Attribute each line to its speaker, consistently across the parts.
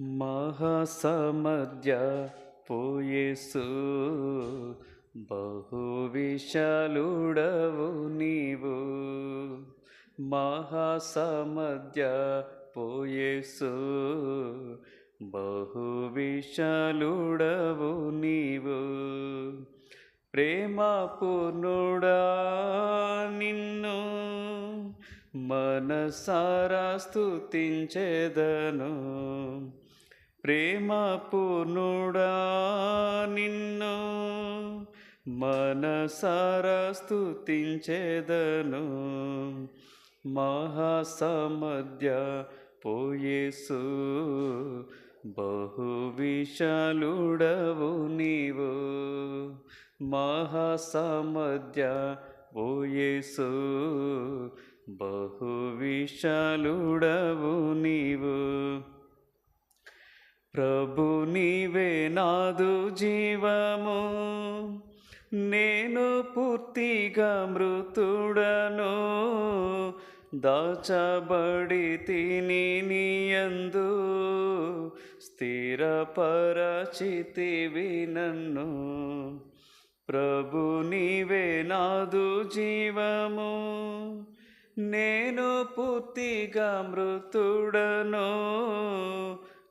Speaker 1: మహాసమధ్య పోయేసు బహు విశాలుడవు నీవు. మహాసమధ్య పోయేసు బహు విశాలుడవు నీవు. ప్రేమ పూర్ణుడా నిన్ను మనసారా స్తుతించెదను. ప్రేమ పూర్ణుడా నిన్ను మనసారా స్తుతించెదను మహాసమధ్య పోయేసు బహు విశాలుడవు నీవు. మహాసమధ్య పోయేసు బహు విశాలుడవు నీవు. ప్రభు నీవే నాదు జీవము. నేను పూర్తిగా మృతుడను. దాచబడి తిని నీయందు స్థిరపరచితివి నన్ను ప్రభు నీవే నాదు జీవము. నేను పూర్తిగా మృతుడను.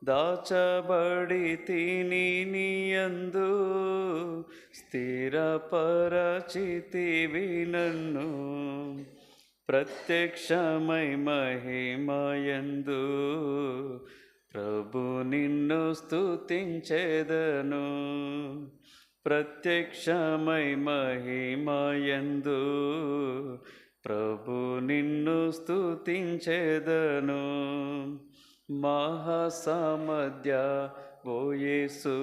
Speaker 1: దాచబడి తిని నీయందు స్థిరపరచితివి నన్ను ప్రత్యక్షమై మహిమయందు ప్రభు నిన్ను స్థుతించేదను ప్రత్యక్షమై మహిమయందు ప్రభు నిన్ను స్థుతించేదను మహాసమధ్య ఓయేసు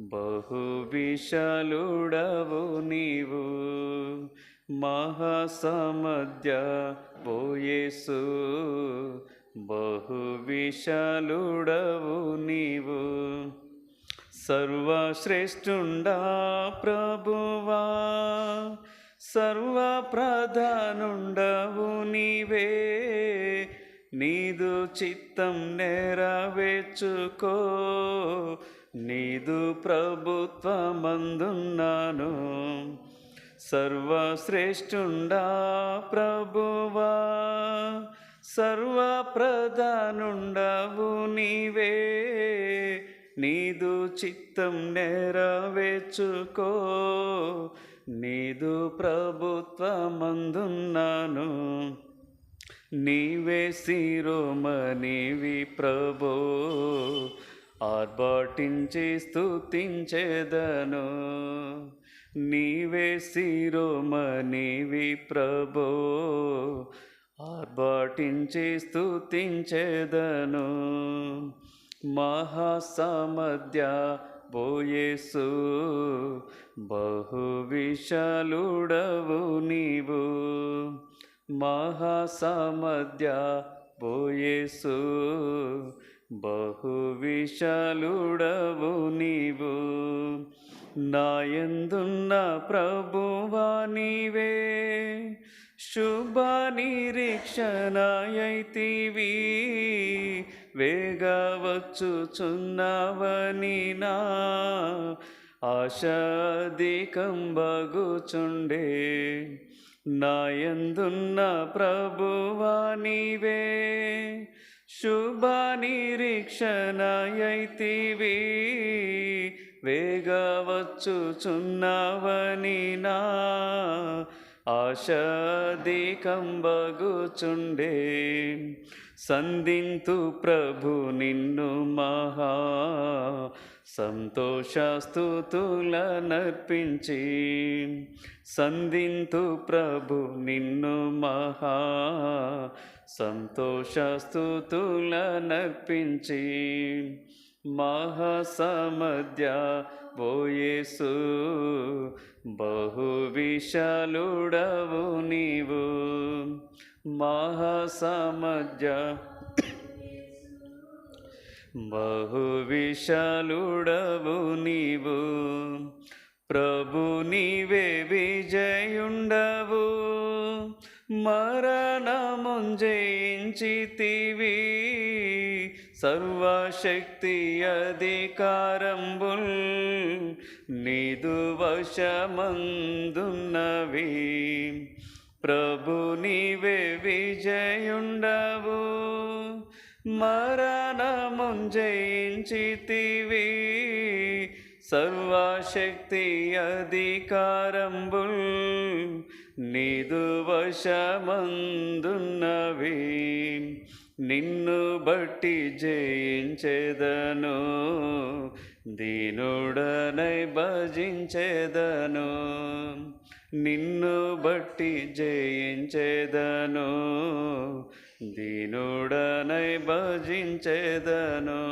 Speaker 1: బహు విశాలుడవు నీవు. మహాసమధ్య ఓయేసు బహు విశాలుడవు నీవు. సర్వశ్రేష్ఠుండా ప్రభువా సర్వ ప్రధానుండవు నీవే. నీదు చిత్తం నెరవేర్చుకో. నీదు ప్రభుత్వమందున్నాను. సర్వశ్రేష్ఠుండా ప్రభువా. సర్వప్రధానుండవు నీవే. నీదు చిత్తం నెరవేర్చుకో. నీదు ప్రభుత్వమందున్నాను. నీవే శిరోమణివి ప్రభో ఆర్భాటించి స్థుతించేదను నీవే శిరోమణివి ప్రభో ఆర్భాటించి స్థుతించేదను మహాసమధ్య బోయేసు బహు విశాలుడవు నీవు. మహాసమధ్య బోయేసు బహు విశాలుడవు నీవు. నాయందున్న ప్రభువా నీవే శుభ నిరీక్షణయైతివి. వేగవచ్చుచున్నవని నా ఆశాధికం బగుచుండే నాయందున్న ప్రభువా నీవే శుభ నిరీక్షణయైతివి వేగవచ్చుచున్నవని నా ఆశాధికం బగుచుండే. సంధింతు ప్రభు నిన్ను మహా సంతోషస్తుతులనర్పించి సంధింతు ప్రభు నిన్ను మహా సంతోషస్తుతులనర్పించి మహాసమధ్య బోయేసు బహు విశాలుడవు నీవు. మహాసమధ్య బహు విశాలుడవు నీవు. ప్రభు నీవే విజయుండవు. మరణముంజయించితివి సర్వశక్తి అధికారంబుల్ నీదు వశమందున్నవి. ప్రభు నీవే విజయుండవు. మరణముంజయించితివి సర్వశక్తి అధికారంబుల్ నీదు వశమందున్నవి. నిన్ను బట్టి జయించేదను. దీనుడనై భజించేదను. నిన్ను బట్టి జయించేదను దీనుడనై భజించేదను.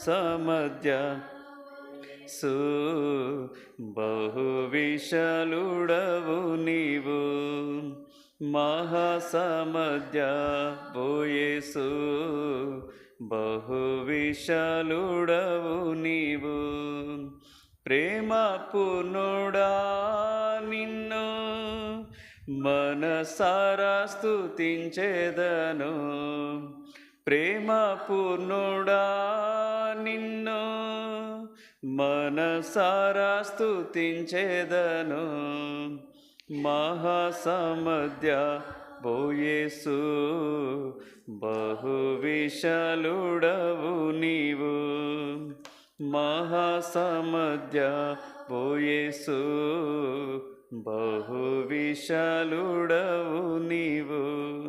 Speaker 1: సమధ్య సు బహు విశాలుడవు నీవు మహాసమధ్య పోయేసు బహు విశాలుడవు నీవు. ప్రేమ పునుడా నిన్ను మనసారా స్థుతించేదను ప్రేమ పూర్ణుడా నిన్ను మనసారా స్థుతించేదను మహాసమధ్య బోయేసు బహు విశాలుడవు నీవు. మహాసమధ్య పోయేసు బహు విశాలుడవు నీవు.